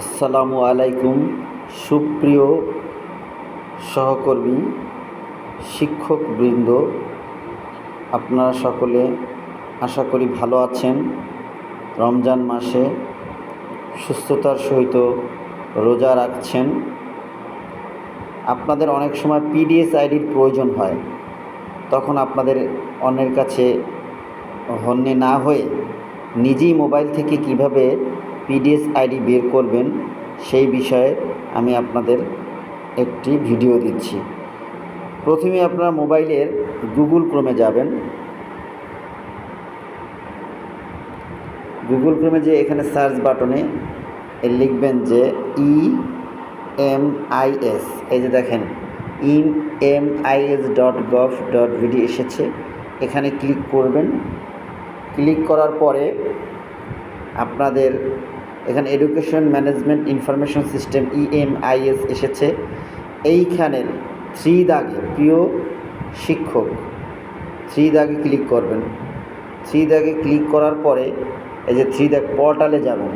আসসালামু আলাইকুম সুপ্রিয় সহকর্মী, শিক্ষকবৃন্দ। আপনারা সকলে আশা করি ভালো আছেন। রমজান মাসে সুস্থতার সহিত রোজা রাখছেন। আপনাদের অনেক সময় পিডিএস আইডির প্রয়োজন হয়। তখন আপনাদের অন্যের কাছে হন্যে না হয়ে নিজেই মোবাইল থেকে কীভাবে পিডিএস আইডি বের করবেন, সেই বিষয়ে আমি আপনাদের একটি ভিডিও দিচ্ছি। প্রথমে আপনারা মোবাইলের গুগল ক্রোমে যাবেন। গুগল ক্রোমে যে এখানে সার্চ বাটনে লিখবেন যে ই এম আই এস, এই যে দেখেন E M I S dot gov dot BD এসেছে। এখানে ক্লিক করবেন। ক্লিক করার পরে আপনাদের এখানে education management information system EMIS এসেছে। এইখানের থ্রি দাগে প্রিয় শিক্ষক থ্রি দাগে ক্লিক করবেন। থ্রি দাগে ক্লিক করার পরে এই যে থ্রি দাগ পোর্টালে যাবেন।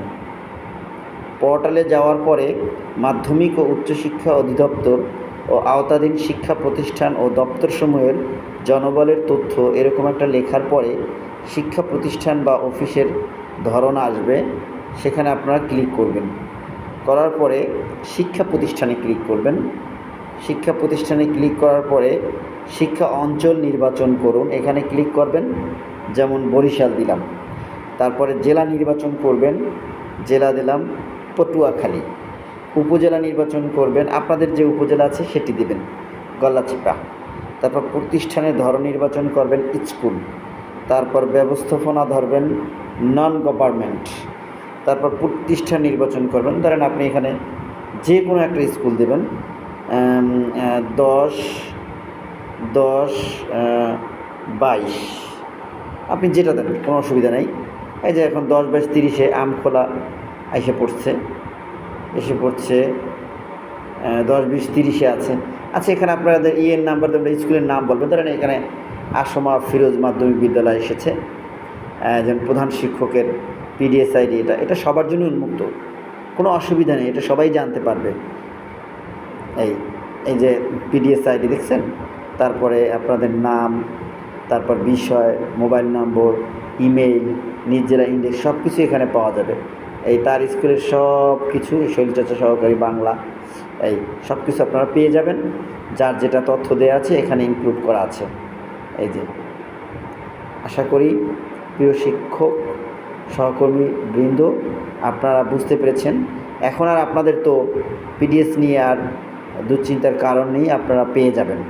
পোর্টালে যাওয়ার পরে মাধ্যমিক ও উচ্চশিক্ষা অধিদপ্তর ও আওতাধীন শিক্ষা প্রতিষ্ঠান ও দপ্তরসমূহের জনবলের তথ্য এরকম একটা লেখার পরে শিক্ষা প্রতিষ্ঠান বা অফিসের ধরন আসবে, সেখানে আপনারা ক্লিক করবেন। করার পরে শিক্ষা প্রতিষ্ঠানে ক্লিক করবেন। শিক্ষা প্রতিষ্ঠানে ক্লিক করার পরে শিক্ষা অঞ্চল নির্বাচন করুন। এখানে ক্লিক করবেন, যেমন বরিশাল দিলাম। তারপরে জেলা নির্বাচন করবেন, জেলা দিলাম পটুয়াখালী। উপজেলা নির্বাচন করবেন, আপনাদের যে উপজেলা আছে সেটি দেবেন গলাচিপা তারপর প্রতিষ্ঠানের ধরন নির্বাচন করবেন, স্কুল। তারপর ব্যবস্থাপনা ধরবেন নন গভর্নমেন্ট তারপর প্রতিষ্ঠান নির্বাচন করবেন। ধরেন আপনি এখানে যে কোনো একটা স্কুল দেবেন। দশ দশ বাইশ। আপনি যেটা দেন, কোনো অসুবিধা নেই। এই যে এখন দশ বাইশ তিরিশে আমখোলা এসে পড়ছে। এসে পড়ছে দশ বিশ তিরিশে আছে। আচ্ছা এখানে আপনাদের ইয়ের নাম্বার দেবেন স্কুলের নাম বলবেন। ধরেন এখানে আসমা ফিরোজ মাধ্যমিক বিদ্যালয় এসেছে। যেমন প্রধান শিক্ষকের পিডিএস আইডি এটা এটা সবার জন্য উন্মুক্ত। কোনো অসুবিধা নেই, এটা সবাই জানতে পারবে। এই এই যে পিডিএস আইডি দেখছেন? তারপরে আপনাদের নাম, তারপর বিষয়, মোবাইল নম্বর, ইমেইল নিজ জেলা ইন্ডেক্স সব কিছু এখানে পাওয়া যাবে। এই তার স্কুলের সব কিছু শৈলচর্চা সহকারী বাংলা, এই সব কিছু আপনারা পেয়ে যাবেন। যার যেটা তথ্য দেওয়া আছে, এখানে ইনক্লুড করা আছে। এই যে, আশা করি প্রিয় শিক্ষক, সহকর্মী বৃন্দ, আপনারা বুঝতে পেরেছেন। এখন আর আপনাদের তো পিডিএস নিয়ে আর দুশ্চিন্তার কারণ নেই, আপনারা পেয়ে যাবেন।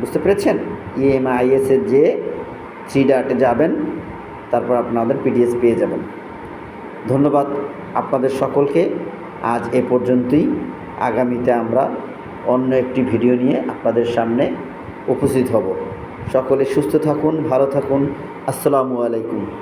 বুঝতে পেরেছেন? ইএমআইএসের যে থ্রি ডাটে যাবেন, তারপর আপনাদের পিডিএস পেয়ে যাবেন। ধন্যবাদ আপনাদের সকলকে। আজ এ পর্যন্তই। আগামীতে আমরা অন্য একটি ভিডিও নিয়ে আপনাদের সামনে উপস্থিত হব। সকলে সুস্থ থাকুন ভালো থাকুন। আসসালামু আলাইকুম।